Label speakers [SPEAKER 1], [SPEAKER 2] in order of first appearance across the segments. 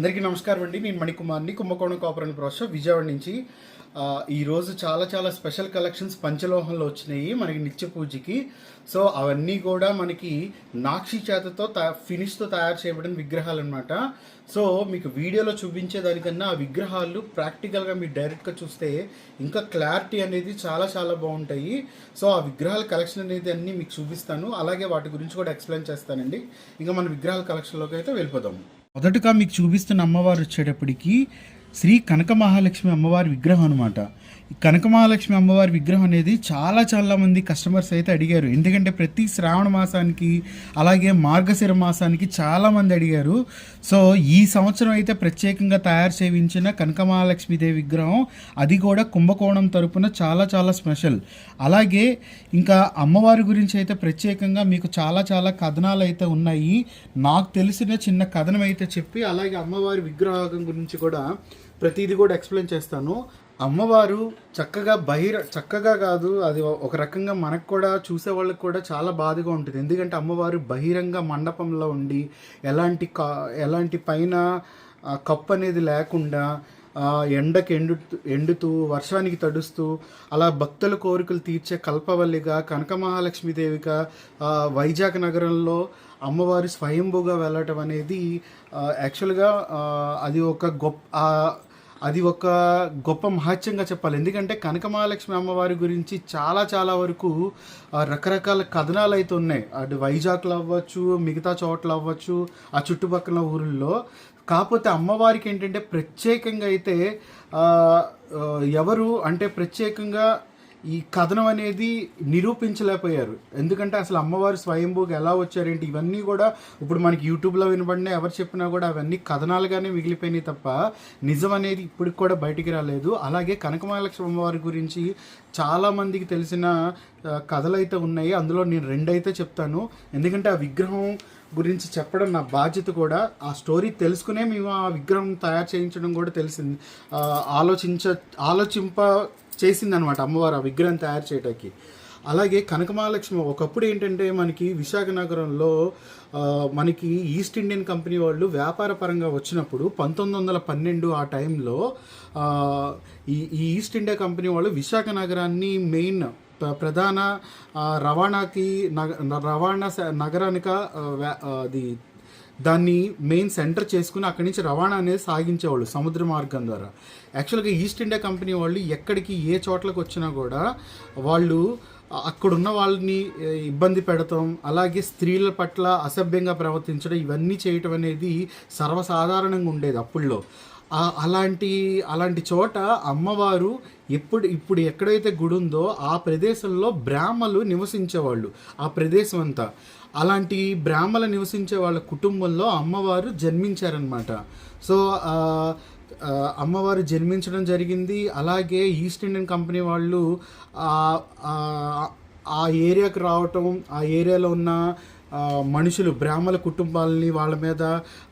[SPEAKER 1] అందరికీ నమస్కారం అండి. నేను మణికుమార్ని కుంభకోణం కాపురం ప్రొఫెసర్ విజయవాడ నుంచి. ఈరోజు చాలా చాలా స్పెషల్ కలెక్షన్స్ పంచలోహంలో వచ్చినాయి మనకి నిత్య పూజకి. సో అవన్నీ కూడా మనకి నాక్షి చేతతో తా- ఫినిష్తో తయారు చేయబడిన విగ్రహాలు అనమాట సో మీకు వీడియోలో చూపించే దానికన్నా ఆ విగ్రహాలు ప్రాక్టికల్గా మీరు డైరెక్ట్గా చూస్తే ఇంకా క్లారిటీ అనేది చాలా చాలా బాగుంటాయి. సో ఆ విగ్రహాల కలెక్షన్ అనేది అన్నీ మీకు చూపిస్తాను. అలాగే వాటి గురించి కూడా ఎక్స్ప్లెయిన్ చేస్తానండి. ఇంకా మన విగ్రహాల కలెక్షన్లోకి అయితే వెళ్ళిపోదాము మొదటగా మీకు చూపిస్తున్న అమ్మవారు వచ్చేటప్పటికి శ్రీ కనక మహాలక్ష్మి అమ్మవారి విగ్రహం అనమాట కనక మహాలక్ష్మి అమ్మవారి విగ్రహం అనేది చాలా చాలా మంది కస్టమర్స్ అయితే అడిగారు. ఎందుకంటే ప్రతి శ్రావణ మాసానికి అలాగే మార్గశిర మాసానికి చాలా మంది అడిగారు. సో ఈ సంవత్సరం అయితే ప్రత్యేకంగా తయారు చేయించిన కనక మహాలక్ష్మీదేవి విగ్రహం అది కూడా కుంభకోణం తరపున చాలా చాలా స్పెషల్ అలాగే ఇంకా అమ్మవారి గురించి అయితే ప్రత్యేకంగా మీకు చాలా చాలా కథనాలు అయితే ఉన్నాయి. నాకు తెలిసిన చిన్న కథనం అయితే చెప్పి అలాగే అమ్మవారి విగ్రహం గురించి కూడా ప్రతిదీ కూడా ఎక్స్ప్లెయిన్ చేస్తాను. అమ్మవారు చక్కగా బహిర చక్కగా కాదు అది ఒక రకంగా మనకు కూడా చూసే వాళ్ళకి కూడా చాలా బాధగా ఉంటుంది. ఎందుకంటే అమ్మవారు బహిరంగ మండపంలో ఉండి ఎలాంటి కా ఎలాంటి పైన కప్పు అనేది లేకుండా ఎండకి ఎండు ఎండుతూ వర్షానికి తడుస్తూ అలా భక్తుల కోరికలు తీర్చే కల్పవల్లిగా కనక మహాలక్ష్మీదేవిగా వైజాగ్ నగరంలో అమ్మవారు స్వయంభూగా వెళ్ళటం అనేది యాక్చువల్గా అది ఒక గొప్ప అది ఒక గొప్ప మహత్యంగా చెప్పాలి. ఎందుకంటే కనక మహాలక్ష్మి అమ్మవారి గురించి చాలా చాలా వరకు రకరకాల కథనాలు అయితే ఉన్నాయి. అటు వైజాగ్లో అవ్వచ్చు మిగతా చోట్ల అవ్వచ్చు ఆ చుట్టుపక్కల ఊరిల్లో. కాకపోతే అమ్మవారికి ఏంటంటే ప్రత్యేకంగా అయితే ఎవరు అంటే ప్రత్యేకంగా ఈ కథనం అనేది నిరూపించలేకపోయారు. ఎందుకంటే అసలు అమ్మవారు స్వయంభూకి ఎలా వచ్చారేంటి ఇవన్నీ కూడా ఇప్పుడు మనకి యూట్యూబ్లో వినబడినా ఎవరు చెప్పినా కూడా అవన్నీ కథనాలుగానే మిగిలిపోయినాయి తప్ప నిజం అనేది ఇప్పటికి కూడా బయటికి రాలేదు. అలాగే కనకమహాలక్ష్మి అమ్మవారి గురించి చాలామందికి తెలిసిన కథలు అయితే ఉన్నాయి. అందులో నేను రెండైతే చెప్తాను. ఎందుకంటే ఆ విగ్రహం గురించి చెప్పడం నా బాధ్యత కూడా. ఆ స్టోరీ తెలుసుకునే మేము ఆ విగ్రహం తయారు చేయించడం కూడా తెలిసింది. ఆలోచించ ఆలోచింప చేసిందనమాట అమ్మవారు ఆ విగ్రహం తయారు చేయడానికి అలాగే కనకమహాలక్ష్మి ఒకప్పుడు ఏంటంటే మనకి విశాఖ నగరంలో మనకి ఈస్ట్ ఇండియన్ కంపెనీ వాళ్ళు వ్యాపార పరంగా వచ్చినప్పుడు పంతొమ్మిది వందల పన్నెండు ఆ టైంలో ఈ ఈ ఈస్ట్ ఇండియా కంపెనీ వాళ్ళు విశాఖ నగరాన్ని మెయిన్ ప్రధాన రవాణాకి నగ రవాణా స- నగరానిక వ్యా- అది దాన్ని మెయిన్ సెంటర్ చేసుకుని అక్కడి నుంచి రవాణా అనేది సాగించేవాళ్ళు సముద్ర మార్గం ద్వారా. యాక్చువల్గా ఈస్ట్ ఇండియా కంపెనీ వాళ్ళు ఎక్కడికి ఏ చోట్లకు వచ్చినా కూడా వాళ్ళు అక్కడున్న వాళ్ళని ఇబ్బంది పెడతాం అలాగే స్త్రీల పట్ల అసభ్యంగా ప్రవర్తించడం ఇవన్నీ చేయటం అనేది సర్వసాధారణంగా ఉండేది అప్పుల్లో. అలాంటి అలాంటి చోట అమ్మవారు ఎప్పుడు ఇప్పుడు ఎక్కడైతే గుడి ఉందో ఆ ప్రదేశంలో బ్రాహ్మలు నివసించేవాళ్ళు. ఆ ప్రదేశం అంతా అలాంటి బ్రాహ్మలు నివసించే వాళ్ళ కుటుంబంలో అమ్మవారు జన్మించారనమాట సో అమ్మవారు జన్మించడం జరిగింది. అలాగే ఈస్ట్ ఇండియన్ కంపెనీ వాళ్ళు ఆ- ఏరియాకు ఏరియాకి రావటం ఆ ఏరియాలో ఉన్న మనుషులు బ్రాహ్మణ కుటుంబాలని వాళ్ళ మీద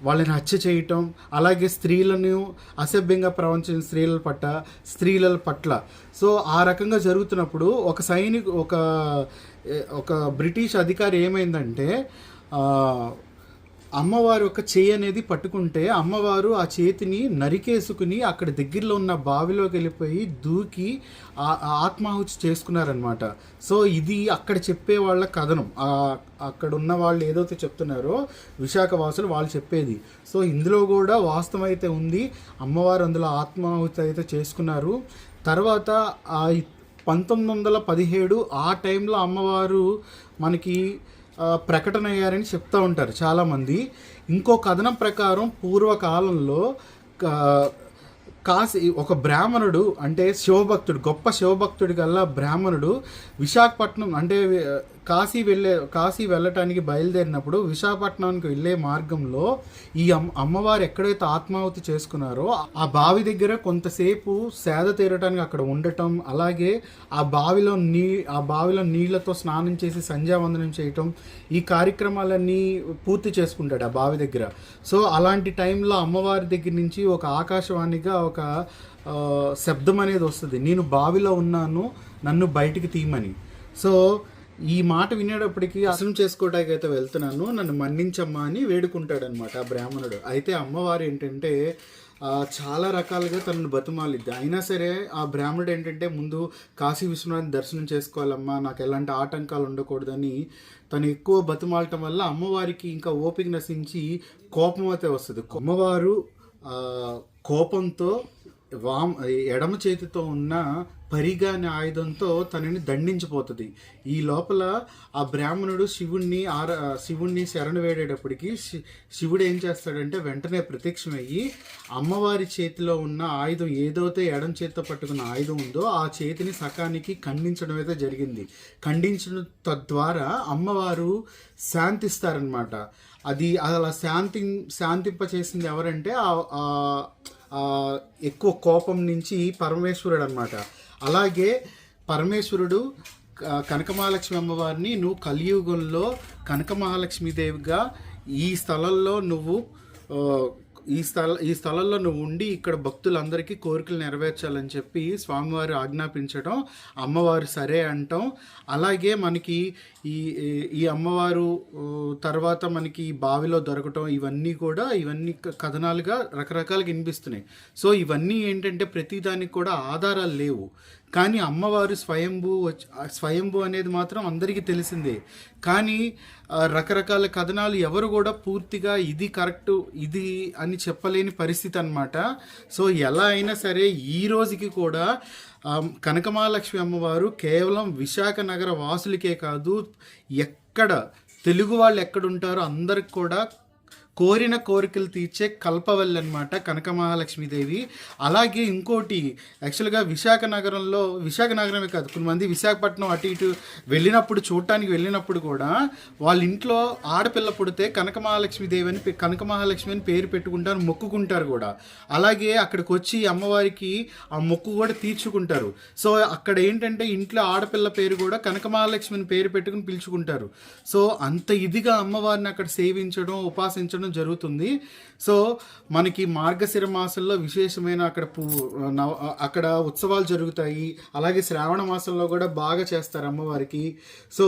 [SPEAKER 1] వాళ్ళని హత్య చేయటం అలాగే స్త్రీలను అసభ్యంగా ప్రవంచిన స్త్రీల పట్ల స్త్రీల పట్ల. సో ఆ రకంగా జరుగుతున్నప్పుడు ఒక సైనిక ఒక ఒక బ్రిటిష్ అధికారి ఏమైందంటే అమ్మవారు ఒక చేయి అనేది పట్టుకుంటే అమ్మవారు ఆ చేతిని నరికేసుకుని అక్కడ దగ్గరలో ఉన్న బావిలోకి వెళ్ళిపోయి దూకి ఆ ఆత్మాహుతి చేసుకున్నారనమాట సో ఇది అక్కడ చెప్పే వాళ్ళ కథనం. అక్కడ ఉన్న వాళ్ళు ఏదైతే చెప్తున్నారో విశాఖ వాసులు వాళ్ళు చెప్పేది. సో ఇందులో కూడా వాస్తవం అయితే ఉంది. అమ్మవారు అందులో ఆత్మాహుతి అయితే చేసుకున్నారు. తర్వాత ఆ పంతొమ్మిది వందల పదిహేడు ఆ టైంలో అమ్మవారు మనకి ప్రకటన అయ్యారని చెప్తూ ఉంటారు చాలామంది. ఇంకో కథనం ప్రకారం పూర్వకాలంలో కాశీ ఒక బ్రాహ్మణుడు అంటే శివభక్తుడు గొప్ప శివభక్తుడి గల్లా బ్రాహ్మణుడు విశాఖపట్నం అంటే కాశీ వెళ్ళే కాశీ వెళ్ళటానికి బయలుదేరినప్పుడు విశాఖపట్నానికి వెళ్ళే మార్గంలో ఈ అమ్ అమ్మవారు ఎక్కడైతే ఆత్మాహుతి చేసుకున్నారో ఆ బావి దగ్గర కొంతసేపు సేద తీరటానికి అక్కడ ఉండటం అలాగే ఆ బావిలో నీ ఆ బావిలో నీళ్ళతో స్నానం చేసి సంధ్యావందనం చేయటం ఈ కార్యక్రమాలన్నీ పూర్తి చేసుకుంటాడు ఆ బావి దగ్గర. సో అలాంటి టైంలో అమ్మవారి దగ్గర నుంచి ఒక ఆకాశవాణిగా ఒక శబ్దం అనేది వస్తుంది. నేను బావిలో ఉన్నాను నన్ను బయటికి తీయమని. సో ఈ మాట వినేటప్పటికి అసలు చేసుకోవడానికి అయితే వెళ్తున్నాను నన్ను మన్నించమ్మా అని వేడుకుంటాడనమాట ఆ బ్రాహ్మణుడు. అయితే అమ్మవారు ఏంటంటే చాలా రకాలుగా తనను బతుమాలిద్ది. అయినా సరే ఆ బ్రాహ్మణుడు ఏంటంటే ముందు కాశీ విశ్వనాథ్ దర్శనం చేసుకోవాలమ్మా నాకు ఎలాంటి ఆటంకాలు ఉండకూడదని తను ఎక్కువ బతుమాలటం వల్ల అమ్మవారికి ఇంకా ఓపిక నశించి కోపం అయితే వస్తుంది. అమ్మవారు కోపంతో వామ్ ఎడమ చేతితో ఉన్న పరిగాని ఆయుధంతో తనని దండించిపోతుంది. ఈ లోపల ఆ బ్రాహ్మణుడు శివుణ్ణి ఆర శివుణ్ణి శరణు వేడేటప్పటికి శి- శివుడు ఏం చేస్తాడంటే వెంటనే ప్రత్యక్షమయ్యి అమ్మవారి చేతిలో ఉన్న ఆయుధం ఏదైతే ఎడం చేతితో పట్టుకున్న ఆయుధం ఉందో ఆ చేతిని సకానికి ఖండించడం అయితే జరిగింది. ఖండించడం తద్వారా అమ్మవారు శాంతిస్తారనమాట అది అలా శాంతి శాంతింప చేసింది ఎవరంటే ఆ ఎక్కువ కోపం నుంచి పరమేశ్వరుడు అనమాట అలాగే పరమేశ్వరుడు కనకమహాలక్ష్మి అమ్మవారిని నువ్వు కలియుగంలో కనకమహాలక్ష్మీదేవిగా ఈ స్థలంలో నువ్వు ఈ స్థల ఈ స్థలంలో నువ్వు ఉండి ఇక్కడ భక్తులందరికీ కోరికలు నెరవేర్చాలని చెప్పి స్వామివారు ఆజ్ఞాపించడం అమ్మవారు సరే అంటాం. అలాగే మనకి ఈ ఈ- అమ్మవారు తర్వాత మనకి ఈ బావిలో దొరకటం ఇవన్నీ కూడా ఇవన్నీ క- కథనాలుగా రకరకాలుగా వినిపిస్తున్నాయి. సో ఇవన్నీ ఏంటంటే ప్రతిదానికి కూడా ఆధారాలు లేవు. కానీ అమ్మవారు స్వయంభూ వచ్చి- స్వయంభూ అనేది మాత్రం అందరికీ తెలిసిందే. కానీ రకరకాల కథనాలు ఎవరు కూడా పూర్తిగా ఇది కరెక్ట్ ఇది అని చెప్పలేని పరిస్థితి అన్నమాట. సో ఎలా అయినా సరే ఈ రోజుకి కూడా కనకమహాలక్ష్మి అమ్మవారు కేవలం విశాఖ నగర వాసులకే కాదు ఎక్కడ తెలుగు వాళ్ళు ఎక్కడ ఉంటారో అందరికి కూడా కోరిన కోరికలు తీర్చే కల్పవల్లి అనమాట కనక మహాలక్ష్మీదేవి అలాగే ఇంకోటి యాక్చువల్గా విశాఖ నగరంలో విశాఖ నగరమే కాదు కొంతమంది విశాఖపట్నం అటు ఇటు వెళ్ళినప్పుడు చూడటానికి వెళ్ళినప్పుడు కూడా వాళ్ళ ఇంట్లో ఆడపిల్ల పుడితే కనక మహాలక్ష్మీదేవి అని కనక మహాలక్ష్మి అని పేరు పెట్టుకుంటారు మొక్కుకుంటారు కూడా. అలాగే అక్కడికి వచ్చి అమ్మవారికి ఆ మొక్కు కూడా తీర్చుకుంటారు. సో అక్కడ ఏంటంటే ఇంట్లో ఆడపిల్ల పేరు కూడా కనకమహాలక్ష్మి అని పేరు పెట్టుకుని పిలుచుకుంటారు. సో అంత ఇదిగా అమ్మవారిని అక్కడ సేవించడం ఉపాసించడం జరుగుతుంది. సో మనకి మార్గశిర మాసంలో విశేషమైన అక్కడ పూ నవ అక్కడ ఉత్సవాలు జరుగుతాయి. అలాగే శ్రావణ మాసంలో కూడా బాగా చేస్తారు అమ్మవారికి. సో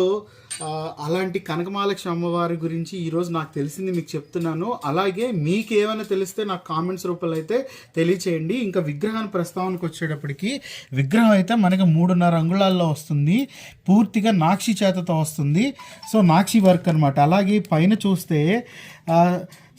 [SPEAKER 1] అలాంటి కనకమహాలక్ష్మి అమ్మవారి గురించి ఈరోజు నాకు తెలిసింది మీకు చెప్తున్నాను. అలాగే మీకు ఏమైనా తెలిస్తే నాకు కామెంట్స్ రూపంలో అయితే తెలియచేయండి. ఇంకా విగ్రహాన్ని ప్రస్తావనకు వచ్చేటప్పటికి విగ్రహం అయితే మనకి మూడున్నర అంగుళాల్లో వస్తుంది. పూర్తిగా నాక్షి చేతతో వస్తుంది. సో నాక్షి వర్క్ అనమాట అలాగే పైన చూస్తే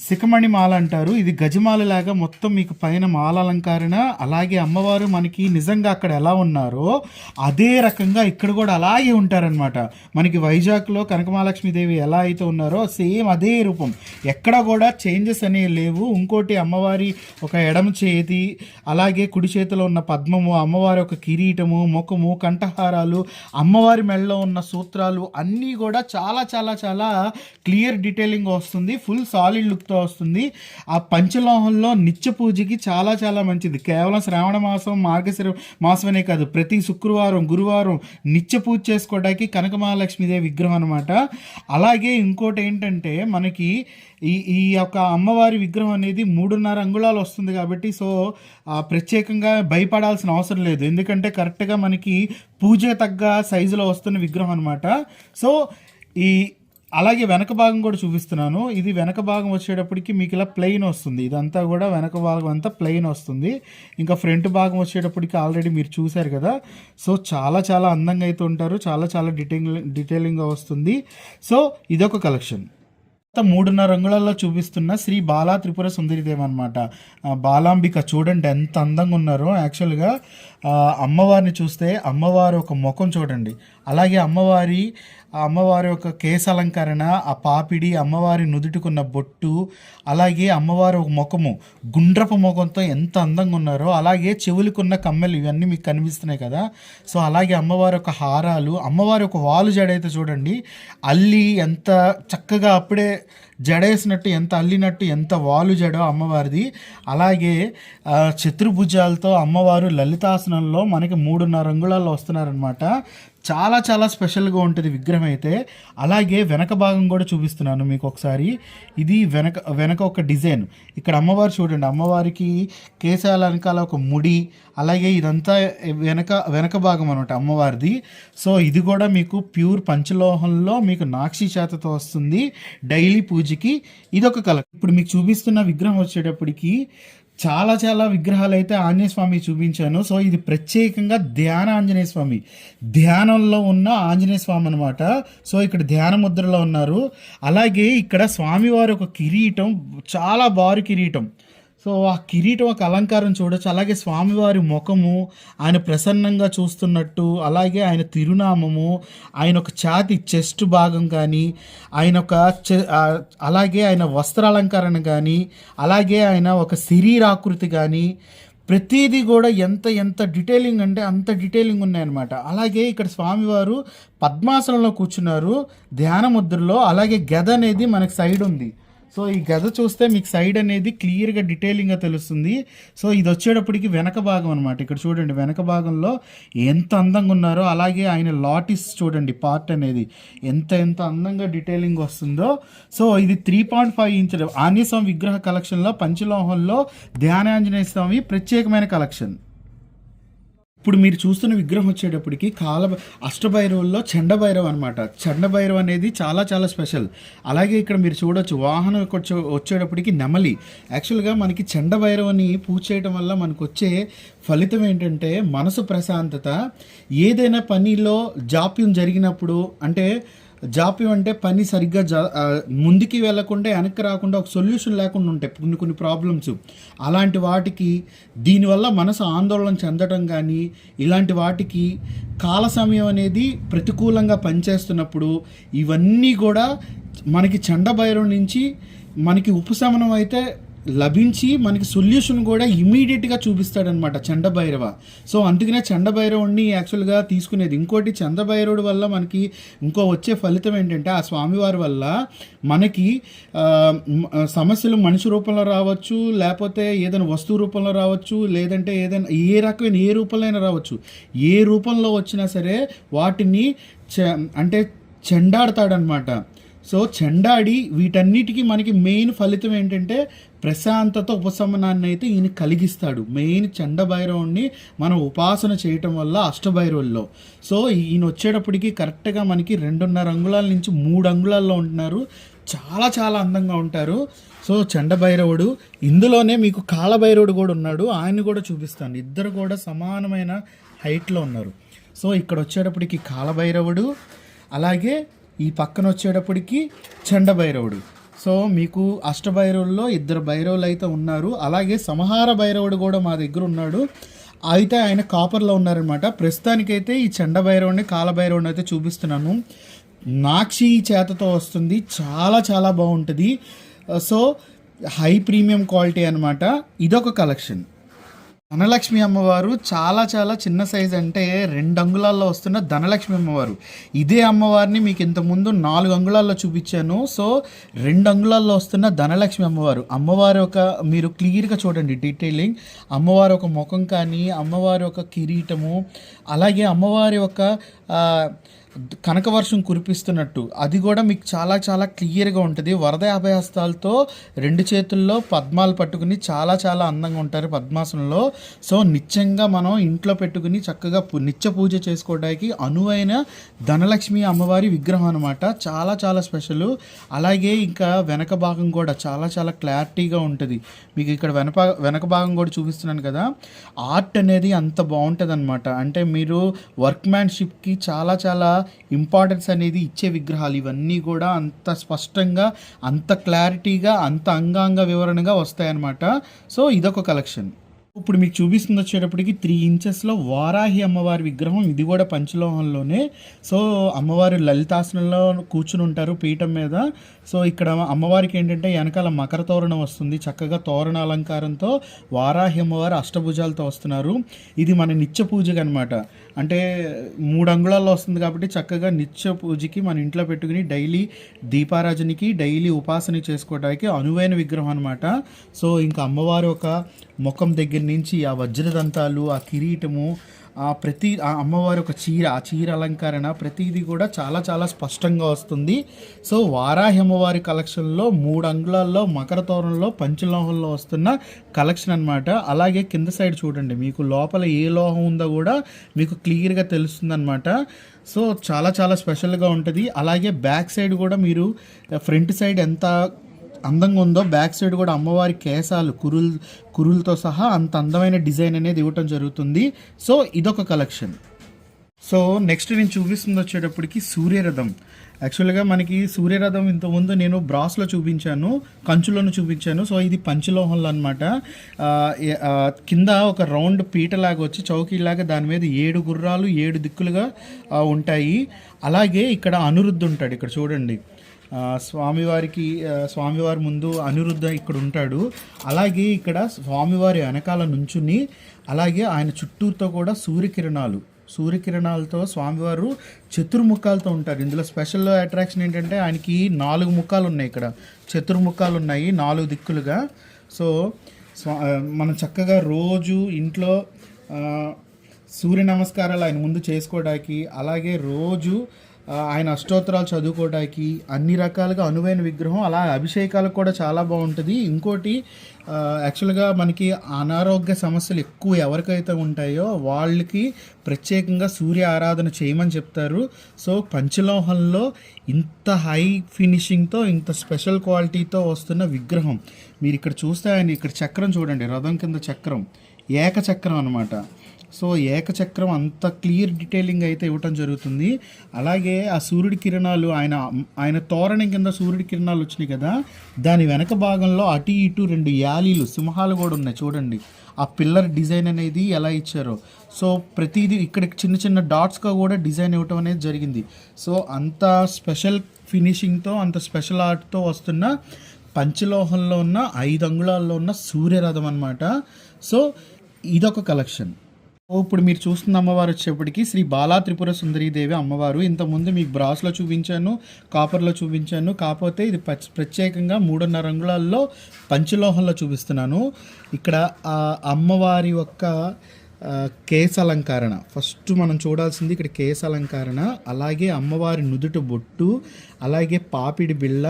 [SPEAKER 1] శిఖమణి మాల అంటారు. ఇది గజమాల లాగా మొత్తం మీకు పైన మాల అలంకరణ అలాగే అమ్మవారు మనకి నిజంగా అక్కడ ఎలా ఉన్నారో అదే రకంగా ఇక్కడ కూడా అలాగే ఉంటారనమాట మనకి వైజాగ్లో కనకమహాలక్ష్మీదేవి ఎలా అయితే ఉన్నారో సేమ్ అదే రూపం. ఎక్కడ కూడా చేంజెస్ అనేవి లేవు. ఇంకోటి అమ్మవారి ఒక ఎడమ చేతి అలాగే కుడి చేతిలో ఉన్న పద్మము అమ్మవారి ఒక కిరీటము ముఖము కంఠహారాలు అమ్మవారి మెడలో ఉన్న సూత్రాలు అన్నీ కూడా చాలా చాలా చాలా క్లియర్ డీటెయిలింగ్ వస్తుంది. ఫుల్ సాలిడ్ లుక్తో వస్తుంది. ఆ పంచలోహంలో నిత్య పూజకి చాలా చాలా మంచిది. కేవలం శ్రావణ మాసం మార్గశిర మాసమనే కాదు ప్రతి శుక్రవారం గురువారం నిత్య పూజ చేసుకోవడానికి కనక మహాలక్ష్మీదేవి విగ్రహం అనమాట అలాగే ఇంకోటి ఏంటంటే మనకి ఈ ఈ యొక్క అమ్మవారి విగ్రహం అనేది మూడున్నర అంగుళాలు వస్తుంది కాబట్టి సో ప్రత్యేకంగా భయపడాల్సిన అవసరం లేదు. ఎందుకంటే కరెక్ట్గా మనకి పూజ తగ్గ సైజులో వస్తున్న విగ్రహం అనమాట సో ఈ అలాగే వెనక భాగం కూడా చూపిస్తున్నాను. ఇది వెనక భాగం వచ్చేటప్పటికి మీకు ఇలా ప్లెయిన్ వస్తుంది. ఇదంతా కూడా వెనక భాగం అంతా ప్లెయిన్ వస్తుంది. ఇంకా ఫ్రంట్ భాగం వచ్చేటప్పటికి ఆల్రెడీ మీరు చూశారు కదా. సో చాలా చాలా అందంగా అయితే ఉంటారు. చాలా చాలా డీటెయిల్ డీటెయిలింగ్గా వస్తుంది. సో ఇదొక కలెక్షన్. మూడున్నర రంగులలో చూపిస్తున్న శ్రీ బాలా త్రిపుర సుందరిదేవి అనమాట బాలాంబిక చూడండి ఎంత అందంగా ఉన్నారో. యాక్చువల్గా అమ్మవారిని చూస్తే అమ్మవారు ఒక ముఖం చూడండి. అలాగే అమ్మవారి ఆ అమ్మవారి యొక్క కేశ అలంకరణ ఆ పాపిడి అమ్మవారి నుదుటికున్న బొట్టు అలాగే అమ్మవారి ఒక ముఖము గుండ్రపు ముఖంతో ఎంత అందంగా ఉన్నారో అలాగే చెవులకున్న కమ్మెలు ఇవన్నీ మీకు కనిపిస్తున్నాయి కదా. సో అలాగే అమ్మవారి యొక్క హారాలు అమ్మవారి ఒక వాలు జడైతే చూడండి అల్లి ఎంత చక్కగా అప్పుడే జడేసినట్టు ఎంత అల్లినట్టు ఎంత వాలు జడో అమ్మవారిది. అలాగే చతుర్భుజాలతో అమ్మవారు లలితాసనంలో మనకి మూడున్నర అంగుళాలు వస్తున్నారనమాట చాలా చాలా స్పెషల్గా ఉంటుంది విగ్రహం అయితే. అలాగే వెనక భాగం కూడా చూపిస్తున్నాను మీకు ఒకసారి. ఇది వెనక వెనక ఒక డిజైన్. ఇక్కడ అమ్మవారు చూడండి. అమ్మవారికి కేశాల వెనకాల ఒక ముడి అలాగే ఇదంతా వెనక వెనక భాగం అనమాట అమ్మవారిది. సో ఇది కూడా మీకు ప్యూర్ పంచలోహంలో మీకు నాక్షి చేతతో వస్తుంది డైలీ పూజకి. ఇదొక కల ఇప్పుడు మీకు చూపిస్తున్న విగ్రహం వచ్చేటప్పటికి చాలా చాలా విగ్రహాలు అయితే ఆంజనేయ స్వామి చూపించాను. సో ఇది ప్రత్యేకంగా ధ్యాన ఆంజనేయ స్వామి. ధ్యానంలో ఉన్న ఆంజనేయ స్వామి అనమాట సో ఇక్కడ ధ్యాన ముద్రలో ఉన్నారు. అలాగే ఇక్కడ స్వామివారి ఒక కిరీటం చాలా బారు కిరీటం. సో ఆ కిరీటం ఒక అలంకారం చూడొచ్చు. అలాగే స్వామివారి ముఖము ఆయన ప్రసన్నంగా చూస్తున్నట్టు అలాగే ఆయన తిరునామము ఆయన ఒక ఛాతి చెస్ట్ భాగం కానీ ఆయన ఒక చె- అలాగే ఆయన వస్త్రాలంకరణ కానీ అలాగే ఆయన ఒక శరీరాకృతి కానీ ప్రతిదీ కూడా ఎంత ఎంత డీటెయిలింగ్ అంటే అంత డీటెయిలింగ్ ఉన్నాయన్నమాట. అలాగే ఇక్కడ స్వామివారు పద్మాసనంలో కూర్చున్నారు ధ్యాన ముద్రలో అలాగే గద అనేది మనకు సైడ్ ఉంది. సో ఈ గద చూస్తే మీకు సైడ్ అనేది క్లియర్గా డీటెయిలింగ్గా తెలుస్తుంది. సో ఇది వచ్చేటప్పటికి వెనక భాగం అనమాట ఇక్కడ చూడండి వెనక భాగంలో ఎంత అందంగా ఉన్నారో అలాగే ఆయన లాటిస్ చూడండి పార్ట్ అనేది ఎంత ఎంత అందంగా డీటెయిలింగ్ వస్తుందో. సో ఇది three point five inch Anjaneya Swamy విగ్రహ కలెక్షన్లో పంచలోహంలో ధ్యానాంజనేయ స్వామి ప్రత్యేకమైన కలెక్షన్ ఇప్పుడు మీరు చూస్తున్న విగ్రహం వచ్చేటప్పటికి కాల అష్టభైరవుల్లో చండభైరవ్ అనమాట చండభైరవ్ అనేది చాలా చాలా స్పెషల్. అలాగే ఇక్కడ మీరు చూడొచ్చు వాహనం వచ్చేటప్పటికి నెమలి. యాక్చువల్గా మనకి చండభైరవని పూజ చేయడం వల్ల మనకు వచ్చే ఫలితం ఏంటంటే మనసు ప్రశాంతత. ఏదైనా పనిలో జాప్యం జరిగినప్పుడు అంటే జాప్యం అంటే పని సరిగ్గా జ ముందుకి వెళ్ళకుండా వెనక్కి రాకుండా ఒక సొల్యూషన్ లేకుండా ఉంటాయి కొన్ని కొన్ని ప్రాబ్లమ్స్. అలాంటి వాటికి దీనివల్ల మనసు ఆందోళన చెందడం కానీ ఇలాంటి వాటికి కాల సమయం అనేది ప్రతికూలంగా పనిచేస్తున్నప్పుడు ఇవన్నీ కూడా మనకి చండభైరం నుంచి మనకి ఉపశమనం అయితే లభించి మనకి సొల్యూషన్ కూడా ఇమీడియట్గా చూపిస్తాడనమాట చండభైరవ. సో అందుకనే చండభైరవుడిని యాక్చువల్గా తీసుకునేది. ఇంకోటి చండభైరవుడి వల్ల మనకి ఇంకో వచ్చే ఫలితం ఏంటంటే ఆ స్వామివారి వల్ల మనకి సమస్యలు మనిషి రూపంలో రావచ్చు లేకపోతే ఏదైనా వస్తువు రూపంలో రావచ్చు లేదంటే ఏదైనా ఏ రకమైన ఏ రూపంలో అయినా రావచ్చు. ఏ రూపంలో వచ్చినా సరే వాటిని చ అంటే చెండాడతాడనమాట సో చెండాడి వీటన్నిటికీ మనకి మెయిన్ ఫలితం ఏంటంటే ప్రశాంతత ఉపశమనాన్ని అయితే ఈయన కలిగిస్తాడు. మెయిన్ చండభైరవుణ్ణి మనం ఉపాసన చేయటం వల్ల అష్టభైరవుల్లో. సో ఈయన వచ్చేటప్పటికి కరెక్ట్గా మనకి రెండున్నర అంగుళాల నుంచి మూడు అంగుళాల్లో ఉంటున్నారు. చాలా చాలా అందంగా ఉంటారు. సో చండభైరవుడు ఇందులోనే మీకు కాలభైరవుడు కూడా ఉన్నాడు. ఆయన కూడా చూపిస్తాను. ఇద్దరు కూడా సమానమైన హైట్లో ఉన్నారు. సో ఇక్కడ వచ్చేటప్పటికి కాలభైరవుడు అలాగే ఈ పక్కన వచ్చేటప్పటికి చండభైరవుడు. సో మీకు అష్టభైరవుల్లో ఇద్దరు భైరవులు అయితే ఉన్నారు. అలాగే సంహార భైరవుడు కూడా మా దగ్గర ఉన్నాడు. అయితే ఆయన కాపర్లో ఉన్నారనమాట ప్రస్తుతానికైతే ఈ చండభైరవుని కాలభైరవుని అయితే చూపిస్తున్నాను. నాక్షి చేతతో వస్తుంది. చాలా చాలా బాగుంటుంది. సో హై ప్రీమియం క్వాలిటీ అనమాట ఇదొక కలెక్షన్. ధనలక్ష్మి అమ్మవారు చాలా చాలా చిన్న సైజ్ అంటే రెండు అంగుళాల్లో వస్తున్న ధనలక్ష్మి అమ్మవారు. ఇదే అమ్మవారిని మీకు ఇంతకుముందు నాలుగు అంగుళాల్లో చూపించాను. సో రెండు అంగుళాల్లో వస్తున్న ధనలక్ష్మి అమ్మవారు. అమ్మవారి ఒక మీరు క్లియర్గా చూడండి డీటెయిలింగ్ అమ్మవారి ఒక ముఖం కానీ అమ్మవారి ఒక కిరీటము అలాగే అమ్మవారి ఒక కనక కనకవర్షం కురిపిస్తున్నట్టు. అది కూడా మీకు చాలా చాలా క్లియర్గా ఉంటుంది. వరద అభయహస్తాలతో రెండు చేతుల్లో పద్మాలు పట్టుకుని చాలా చాలా అందంగా ఉంటారు పద్మాసనంలో. సో నిత్యంగా మనం ఇంట్లో పెట్టుకుని చక్కగా నిత్య పూజ చేసుకోవడానికి అనువైన ధనలక్ష్మి అమ్మవారి విగ్రహం అనమాట చాలా చాలా స్పెషల్. అలాగే ఇంకా వెనక భాగం కూడా చాలా చాలా క్లారిటీగా ఉంటుంది. మీకు ఇక్కడ వెనక వెనక భాగం కూడా చూపిస్తున్నాను కదా. ఆర్ట్ అనేది అంత బాగుంటుంది అనమాట అంటే మీరు వర్క్మ్యాన్షిప్కి చాలా చాలా ఇంపార్టెన్స్ అనేది ఇచ్చే విగ్రహాలు. ఇవన్నీ కూడా అంత స్పష్టంగా అంత క్లారిటీగా అంత అంగాంగ వివరణగా వస్తాయన్నమాట. సో ఇదొక కలెక్షన్ ఇప్పుడు మీకు చూపిస్తుంది వచ్చేటప్పటికి త్రీ ఇంచెస్లో వారాహి అమ్మవారి విగ్రహం. ఇది కూడా పంచలోహంలోనే. సో అమ్మవారి లలితాసనంలో కూర్చుని ఉంటారు పీఠం మీద. సో ఇక్కడ అమ్మవారికి ఏంటంటే వెనకాల మకర తోరణం వస్తుంది. చక్కగా తోరణ అలంకారంతో వారాహి అమ్మవారు అష్టభుజాలతో వస్తున్నారు. ఇది మన నిత్య పూజగనమాట అనమాట అంటే మూడు అంగుళాల్లో వస్తుంది కాబట్టి చక్కగా నిత్య పూజకి మన ఇంట్లో పెట్టుకుని డైలీ దీపారాజునికి డైలీ ఉపాసన చేసుకోవడానికి అనువైన విగ్రహం అనమాట సో ఇంకా అమ్మవారు ఒక ముఖం దగ్గర నుంచి ఆ వజ్రదంతాలు ఆ కిరీటము ఆ ప్రతి ఆ అమ్మవారి ఒక చీర ఆ చీర అలంకరణ ప్రతిదీ కూడా చాలా చాలా స్పష్టంగా వస్తుంది. సో వారాహి అమ్మవారి కలెక్షన్లో మూడు అంగుళాల్లో మకర తోరణంలో పంచలోహంలో వస్తున్న కలెక్షన్ అన్నమాట. అలాగే కింద సైడ్ చూడండి మీకు లోపల ఏ లోహం ఉందో కూడా మీకు క్లియర్గా తెలుస్తుంది అనమాట సో చాలా చాలా స్పెషల్గా ఉంటుంది. అలాగే బ్యాక్ సైడ్ కూడా మీరు ఫ్రంట్ సైడ్ ఎంత అందంగా ఉందో బ్యాక్ సైడ్ కూడా అమ్మవారి కేశాలు కురుల్ కురులతో సహా అంత అందమైన డిజైన్ అనేది ఇవ్వటం జరుగుతుంది. సో ఇదొక కలెక్షన్. సో నెక్స్ట్ నేను చూపిస్తుంది వచ్చేటప్పటికి సూర్యరథం. యాక్చువల్గా మనకి సూర్యరథం ఇంతకుముందు నేను బ్రాస్లో చూపించాను కంచులోను చూపించాను. సో ఇది పంచలోహంలో అనమాట కింద ఒక రౌండ్ పీటలాగా వచ్చి చౌకీలాగా దాని మీద ఏడు గుర్రాలు ఏడు దిక్కులుగా ఉంటాయి. అలాగే ఇక్కడ అనిరుద్ధ్ ఉంటాడు ఇక్కడ చూడండి. స్వామివారికి స్వామివారి ముందు అనిరుద్ధ ఇక్కడ ఉంటాడు. అలాగే ఇక్కడ స్వామివారి వెనకాల నుంచుని అలాగే ఆయన చుట్టూతో కూడా సూర్యకిరణాలు సూర్యకిరణాలతో స్వామివారు చతుర్ముఖాలతో ఉంటారు. ఇందులో స్పెషల్ అట్రాక్షన్ ఏంటంటే ఆయనకి నాలుగు ముఖాలు ఉన్నాయి ఇక్కడ. చతుర్ముఖాలు ఉన్నాయి నాలుగు దిక్కులుగా. సో స్వా మనం చక్కగా రోజు ఇంట్లో సూర్య నమస్కారాలు ఆయన ముందు చేసుకోవడానికి అలాగే రోజు ఆయన అష్టోత్తరాలు చదువుకోవడానికి అన్ని రకాలుగా అనువైన విగ్రహం అలా అభిషేకాలకు కూడా చాలా బాగుంటుంది. ఇంకోటి యాక్చువల్గా మనకి అనారోగ్య సమస్యలు ఎక్కువ ఎవరికైతే ఉంటాయో వాళ్ళకి ప్రత్యేకంగా సూర్య ఆరాధన చేయమని చెప్తారు. సో పంచలోహంలో ఇంత హై ఫినిషింగ్తో ఇంత స్పెషల్ క్వాలిటీతో వస్తున్న విగ్రహం మీరు ఇక్కడ చూస్తే ఆయన ఇక్కడ చక్రం చూడండి రథం కింద చక్రం ఏకచక్రం అనమాట సో ఏకచక్రం అంత క్లియర్ డీటెయిలింగ్ అయితే ఇవ్వటం జరుగుతుంది. అలాగే ఆ సూర్యుడి కిరణాలు ఆయన ఆయన తోరణం కింద సూర్యుడి కిరణాలు వచ్చినాయి కదా దాని వెనక భాగంలో అటు ఇటు రెండు యాలీలు సింహాలు కూడా ఉన్నాయి చూడండి. ఆ పిల్లర్ డిజైన్ అనేది ఎలా ఇచ్చారో. సో ప్రతిదీ ఇక్కడ చిన్న చిన్న డాట్స్గా కూడా డిజైన్ ఇవ్వటం అనేది జరిగింది. సో అంత స్పెషల్ ఫినిషింగ్తో అంత స్పెషల్ ఆర్ట్తో వస్తున్న పంచలోహంలో ఉన్న ఐదు అంగుళాల్లో ఉన్న సూర్యరథం అనమాట సో ఇదొక కలెక్షన్. ఇప్పుడు మీరు చూస్తున్న అమ్మవారు వచ్చేప్పటికి శ్రీ బాలా త్రిపుర సుందరీదేవి అమ్మవారు. ఇంతకుముందు మీకు బ్రాస్లో చూపించాను కాపర్లో చూపించాను. కాకపోతే ఇది ప్రత్యేకంగా మూడున్నర రంగులలో పంచలోహంలో చూపిస్తున్నాను. ఇక్కడ ఆ అమ్మవారి యొక్క ఆ, కేశ అలంకరణ ఫస్ట్ మనం చూడాల్సింది ఇక్కడ కేశ అలంకరణ అలాగే అమ్మవారి నుదుటి బొట్టు అలాగే పాపిడి బిళ్ళ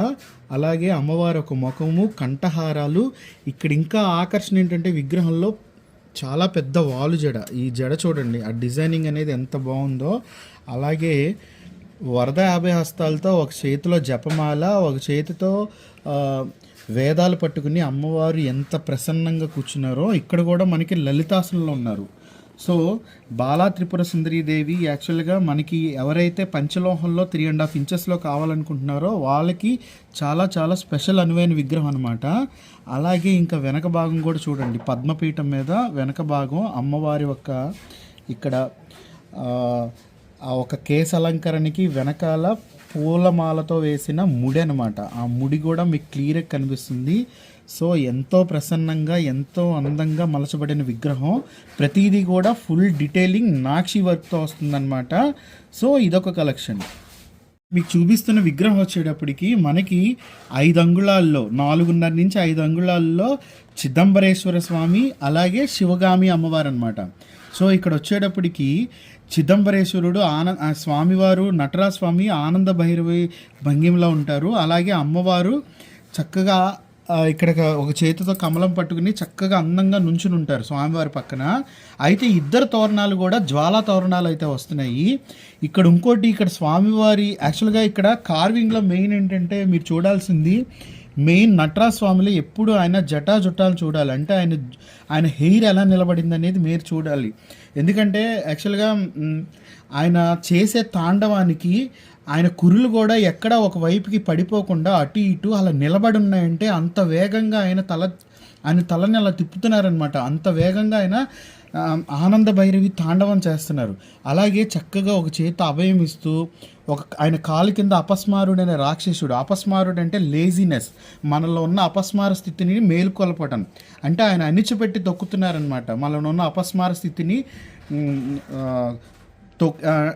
[SPEAKER 1] అలాగే అమ్మవారి ఒక ముఖము కంఠహారాలు. ఇక్కడ ఇంకా ఆకర్షణ ఏంటంటే విగ్రహంలో చాలా పెద్ద వాలు జడ. ఈ జడ చూడండి ఆ డిజైనింగ్ అనేది ఎంత బాగుందో. అలాగే వరద యాభై హస్తాలతో ఒక చేతిలో జపమాల ఒక చేతితో వేదాలు పట్టుకుని అమ్మవారు ఎంత ప్రసన్నంగా కూర్చున్నారో. ఇక్కడ కూడా మనకి లలితాసనంలో ఉన్నారు. సో బాలా త్రిపుర సుందరీదేవి యాక్చువల్గా మనకి ఎవరైతే పంచలోహంలో త్రీ అండ్ హాఫ్ ఇంచెస్లో కావాలనుకుంటున్నారో వాళ్ళకి చాలా చాలా స్పెషల్ అనువైన విగ్రహం అనమాట అలాగే ఇంకా వెనక భాగం కూడా చూడండి. పద్మపీఠం మీద వెనక భాగం అమ్మవారి యొక్క ఇక్కడ ఆ, ఆ ఒక కేసు అలంకరణకి వెనకాల పూలమాలతో వేసిన ముడి అనమాట ఆ ముడి కూడా మీకు క్లియర్గా కనిపిస్తుంది. సో ఎంతో ప్రసన్నంగా ఎంతో అందంగా మలచబడిన విగ్రహం. ప్రతిదీ కూడా ఫుల్ డీటెయిలింగ్ నాక్షి వర్క్తో వస్తుందన్నమాట. సో ఇదొక కలెక్షన్. మీకు చూపిస్తున్న విగ్రహం వచ్చేటప్పటికి మనకి ఐదు అంగుళాల్లో నాలుగున్నర నుంచి ఐదు అంగుళాల్లో చిదంబరేశ్వర స్వామి అలాగే శివగామి అమ్మవారు అనమాట సో ఇక్కడ వచ్చేటప్పటికి చిదంబరేశ్వరుడు ఆనంద స్వామివారు నటరాజ స్వామి ఆనంద భైరవి భంగిమలో ఉంటారు. అలాగే అమ్మవారు చక్కగా ఇక్కడ ఒక చేతితో కమలం పట్టుకుని చక్కగా అందంగా నుంచుని ఉంటారు స్వామివారి పక్కన. అయితే ఇద్దరు తోరణాలు కూడా జ్వాలా తోరణాలు అయితే వస్తున్నాయి. ఇక్కడ ఇంకోటి ఇక్కడ స్వామివారి యాక్చువల్గా ఇక్కడ కార్వింగ్లో మెయిన్ ఏంటంటే మీరు చూడాల్సింది మెయిన్ నటరాజ్ స్వామిలో ఎప్పుడు ఆయన జటా జుట్టాలు చూడాలి. అంటే ఆయన ఆయన హెయిర్ ఎలా నిలబడింది అనేది మీరు చూడాలి. ఎందుకంటే యాక్చువల్గా ఆయన చేసే తాండవానికి ఆయన కురులు కూడా ఎక్కడ ఒక వైపుకి పడిపోకుండా అటు ఇటు అలా నిలబడి ఉన్నాయంటే అంత వేగంగా ఆయన తల ఆయన తలని అలా తిప్పుతున్నారనమాట అంత వేగంగా ఆయన ఆనంద భైరవి తాండవం చేస్తున్నారు. అలాగే చక్కగా ఒక చేత అభయం ఇస్తూ ఒక ఆయన కాలు కింద అపస్మారుడు అనే రాక్షసుడు. అపస్మారుడు అంటే లేజినెస్ మనలో ఉన్న అపస్మార స్థితిని మేలుకొల్పటం. అంటే ఆయన అణిచిపెట్టి తొక్కుతున్నారనమాట మనలో ఉన్న అపస్మార స్థితిని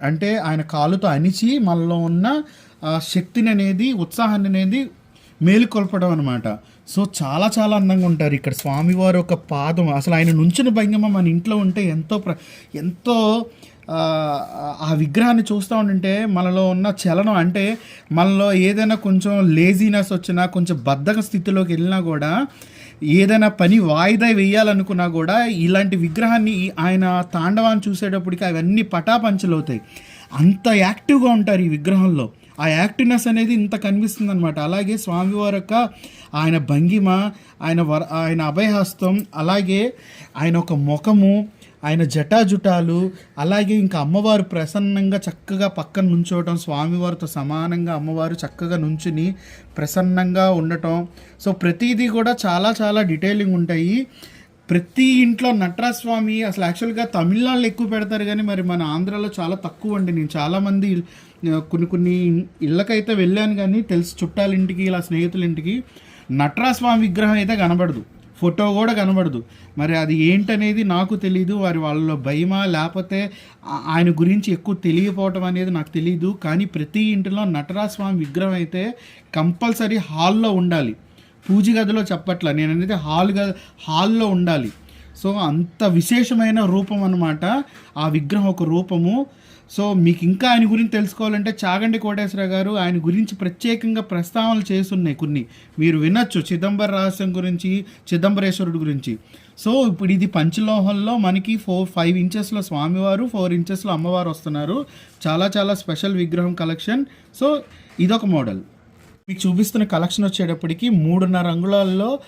[SPEAKER 1] అంటే ఆయన కాలుతో అణిచి మనలో ఉన్న శక్తిని అనేది ఉత్సాహాన్ని అనేది మేలుకొల్పడం అనమాట సో చాలా చాలా అందంగా ఉంటారు ఇక్కడ స్వామివారు ఒక పాదం. అసలు ఆయన నుంచిన భంగిమ మన ఇంట్లో ఉంటే ఎంతో ప్ర ఎంతో ఆ, ఆ విగ్రహాన్ని చూస్తూ ఉంటుంటే మనలో ఉన్న చలనం అంటే మనలో ఏదైనా కొంచెం లేజీనెస్ వచ్చినా కొంచెం బద్ధక స్థితిలోకి వెళ్ళినా కూడా ఏదైనా పని వాయిదా వేయాలనుకున్నా కూడా ఇలాంటి విగ్రహాన్ని ఆయన తాండవాన్ని చూసేటప్పటికి అవన్నీ పటాపంచలవుతాయి. అంత యాక్టివ్గా ఉంటారు ఈ విగ్రహంలో. ఆ యాక్టివ్నెస్ అనేది ఇంత కనిపిస్తుంది అనమాట అలాగే స్వామివారి యొక్క ఆయన భంగిమ ఆయన వర ఆయన అభయహస్తం అలాగే ఆయన ఒక ముఖము ఆయన జటాజుటాలు అలాగే ఇంకా అమ్మవారు ప్రసన్నంగా చక్కగా పక్కన నుంచోవటం స్వామివారితో సమానంగా అమ్మవారు చక్కగా నుంచుని ప్రసన్నంగా ఉండటం. సో ప్రతిదీ కూడా చాలా చాలా డీటెయిలింగ్ ఉంటాయి. ప్రతి ఇంట్లో నటరాజ్ స్వామి అసలు యాక్చువల్గా తమిళనాడులో ఎక్కువ పెడతారు కానీ మరి మన ఆంధ్రాలో చాలా తక్కువ అండి. నేను చాలామంది కొన్ని కొన్ని ఇళ్ళకైతే వెళ్ళాను కానీ తెలిసి చుట్టాలింటికి ఇలా స్నేహితులింటికి ఇంటికి స్వామి విగ్రహం అయితే కనబడదు. ఫోటో కూడా కనబడదు. మరి అది ఏంటనేది నాకు తెలియదు వారి వాళ్ళలో భయమా లేకపోతే ఆయన గురించి ఎక్కువ తెలియపోవటం అనేది నాకు తెలియదు కానీ ప్రతి ఇంటిలో నటరాజ స్వామి విగ్రహం అయితే కంపల్సరీ హాల్లో ఉండాలి. పూజ గదిలో చెప్పట్ల నేను అనేది హాల్ గ హాల్లో ఉండాలి. సో అంత విశేషమైన రూపం అన్నమాట ఆ విగ్రహం ఒక రూపము. సో మీకు ఇంకా ఆయన గురించి తెలుసుకోవాలంటే చాగండి కోటేశ్వర గారు ఆయన గురించి ప్రత్యేకంగా ప్రస్తావనలు చేస్తున్నాయి కొన్ని. మీరు వినొచ్చు చిదంబర రహస్యం గురించి చిదంబరేశ్వరుడు గురించి. సో ఇప్పుడు ఇది పంచలోహంలో మనకి ఫోర్ ఫైవ్ ఇంచెస్లో స్వామివారు ఫోర్ ఇంచెస్లో అమ్మవారు వస్తున్నారు. చాలా చాలా స్పెషల్ విగ్రహం కలెక్షన్. సో ఇదొక మోడల్. మీకు చూపిస్తున్న కలెక్షన్ వచ్చేటప్పటికి మూడున్నర అంగుళాల్లో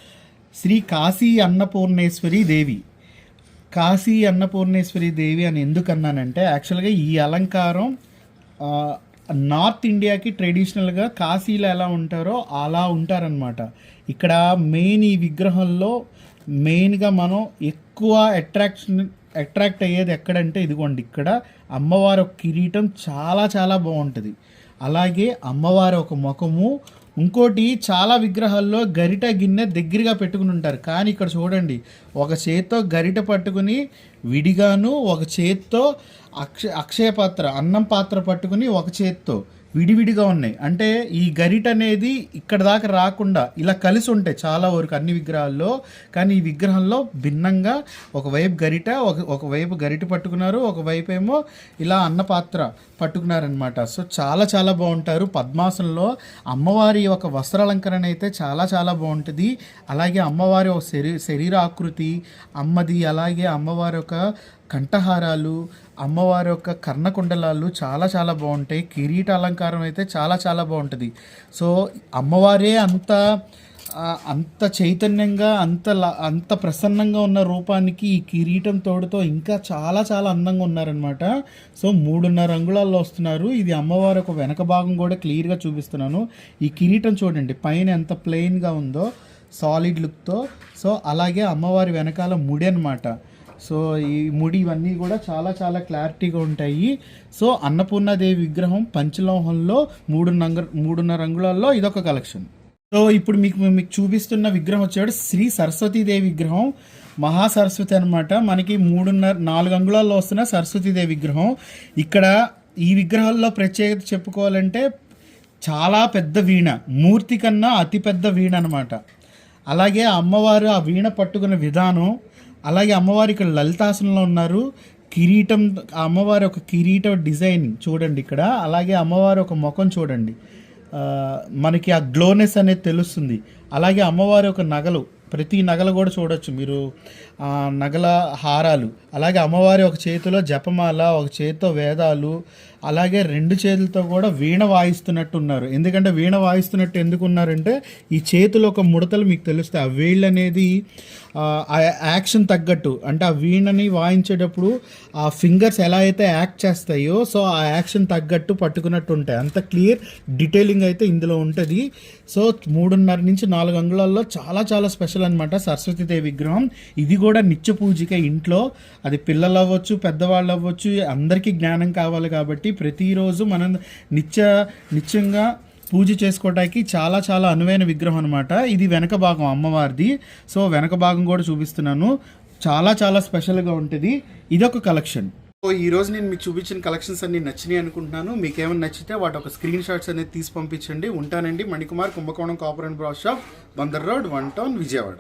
[SPEAKER 1] శ్రీ కాశీ అన్నపూర్ణేశ్వరి దేవి. కాశీ అన్నపూర్ణేశ్వరి దేవి అని ఎందుకు అన్నానంటే యాక్చువల్గా ఈ అలంకారం నార్త్ ఇండియాకి ట్రెడిషనల్గా కాశీలో ఎలా ఉంటారో అలా ఉంటారనమాట ఇక్కడ మెయిన్ ఈ విగ్రహంలో మెయిన్గా మనం ఎక్కువ అట్రాక్షన్ అట్రాక్ట్ అయ్యేది ఎక్కడంటే ఇదిగోండి ఇక్కడ అమ్మవారి ఒక కిరీటం చాలా చాలా బాగుంటుంది. అలాగే అమ్మవారి ఒక ముఖము ఇంకోటి చాలా విగ్రహాల్లో గరిట గిన్నె దగ్గరగా పెట్టుకుని ఉంటారు. కానీ ఇక్కడ చూడండి ఒక చేత్తో గరిట పట్టుకుని విడిగాను ఒక చేత్తో అక్ష అక్షయ పాత్ర అన్నం పాత్ర పట్టుకుని ఒక చేత్తో. విడివిడిగా ఉన్నాయి. అంటే ఈ గరిట అనేది ఇక్కడ దాకా రాకుండా ఇలా కలిసి ఉంటాయి చాలా వరకు అన్ని విగ్రహాల్లో కానీ ఈ విగ్రహంలో భిన్నంగా ఒకవైపు గరిట ఒక ఒకవైపు గరిట పట్టుకున్నారు ఒకవైపు ఏమో ఇలా అన్న పాత్ర పట్టుకున్నారనమాట సో చాలా చాలా బాగుంటారు. పద్మాసనంలో అమ్మవారి ఒక వస్త్రాలంకరణ అయితే చాలా చాలా బాగుంటుంది. అలాగే అమ్మవారి ఒక శరీ శరీర ఆకృతి అమ్మది అలాగే అమ్మవారి ఒక కంఠహారాలు అమ్మవారి యొక్క కర్ణకుండలాలు చాలా చాలా బాగుంటాయి. కిరీట అలంకారం అయితే చాలా చాలా బాగుంటుంది. సో అమ్మవారే అంత అంత చైతన్యంగా అంత అంత ప్రసన్నంగా ఉన్న రూపానికి ఈ కిరీటం తోడుతో ఇంకా చాలా చాలా అందంగా ఉన్నారనమాట సో మూడున్నర అంగుళాల్లో వస్తున్నారు. ఇది అమ్మవారి ఒక వెనక భాగం కూడా క్లియర్గా చూపిస్తున్నాను. ఈ కిరీటం చూడండి పైన ఎంత ప్లెయిన్గా ఉందో సాలిడ్ లుక్తో. సో అలాగే అమ్మవారి వెనకాల ముడి అనమాట సో ఈ ముడి ఇవన్నీ కూడా చాలా చాలా క్లారిటీగా ఉంటాయి. సో అన్నపూర్ణాదేవి విగ్రహం పంచలోహంలో మూడు నంగ మూడున్నర రంగులలో ఇదొక కలెక్షన్. సో ఇప్పుడు మీకు మీకు చూపిస్తున్న విగ్రహం వచ్చాడు శ్రీ సరస్వతీదేవి విగ్రహం. మహాసరస్వతి అనమాట మనకి మూడున్నర నాలుగు అంగుళాల్లో వస్తున్న సరస్వతీదేవి విగ్రహం. ఇక్కడ ఈ విగ్రహాల్లో ప్రత్యేకత చెప్పుకోవాలంటే చాలా పెద్ద వీణ. మూర్తి కన్నా అతిపెద్ద వీణ అనమాట అలాగే అమ్మవారు ఆ వీణ పట్టుకున్న విధానం అలాగే అమ్మవారు ఇక్కడ లలితాసనంలో ఉన్నారు. కిరీటం అమ్మవారి ఒక కిరీట డిజైన్ చూడండి ఇక్కడ. అలాగే అమ్మవారి ఒక ముఖం చూడండి. మనకి ఆ గ్లోనెస్ అనేది తెలుస్తుంది. అలాగే అమ్మవారి ఒక నగలు ప్రతి నగలు కూడా చూడొచ్చు మీరు. నగల హారాలు. అలాగే అమ్మవారి ఒక చేతిలో జపమాల ఒక చేతితో వేదాలు అలాగే రెండు చేతులతో కూడా వీణ వాయిస్తున్నట్టు ఉన్నారు ఎందుకంటే వీణ వాయిస్తున్నట్టు ఎందుకు ఉన్నారంటే ఈ చేతులు ఒక ముడతలు మీకు తెలుస్తాయి. ఆ వేళ్ళు అనేది ఆ యాక్షన్ తగ్గట్టు. అంటే ఆ వీణని వాయించేటప్పుడు ఆ ఫింగర్స్ ఎలా అయితే యాక్ట్ చేస్తాయో సో ఆ యాక్షన్ తగ్గట్టు పట్టుకున్నట్టు ఉంటాయి అంత క్లియర్ డీటెయిలింగ్ అయితే ఇందులో ఉంటుంది. సో మూడున్నర నుంచి నాలుగు అంగుళాల్లో చాలా చాలా స్పెషల్ అనమాట సరస్వతీదేవి విగ్రహం. ఇది కూడా నిత్య పూజిక ఇంట్లో. అది పిల్లలు అవ్వచ్చు పెద్దవాళ్ళు అవ్వచ్చు అందరికీ జ్ఞానం కావాలి కాబట్టి ప్రతిరోజు మనం నిత్య నిత్యంగా పూజ చేసుకోవడానికి చాలా చాలా అనువైన విగ్రహం అనమాట ఇది వెనక భాగం అమ్మవారిది. సో వెనక భాగం కూడా చూపిస్తున్నాను. చాలా చాలా స్పెషల్గా ఉంటుంది. ఇదొక కలెక్షన్ సో ఈ రోజు నేను మీకు చూపించిన కలెక్షన్స్ అన్ని నచ్చినాయి అనుకుంటున్నాను. మీకు ఏమైనా నచ్చితే వాటి ఒక స్క్రీన్ షాట్స్ అనేది తీసి పంపించండి. ఉంటానండి. Manikumar Kumbakonam copper and brass shop Bandar road one town Vijayawada.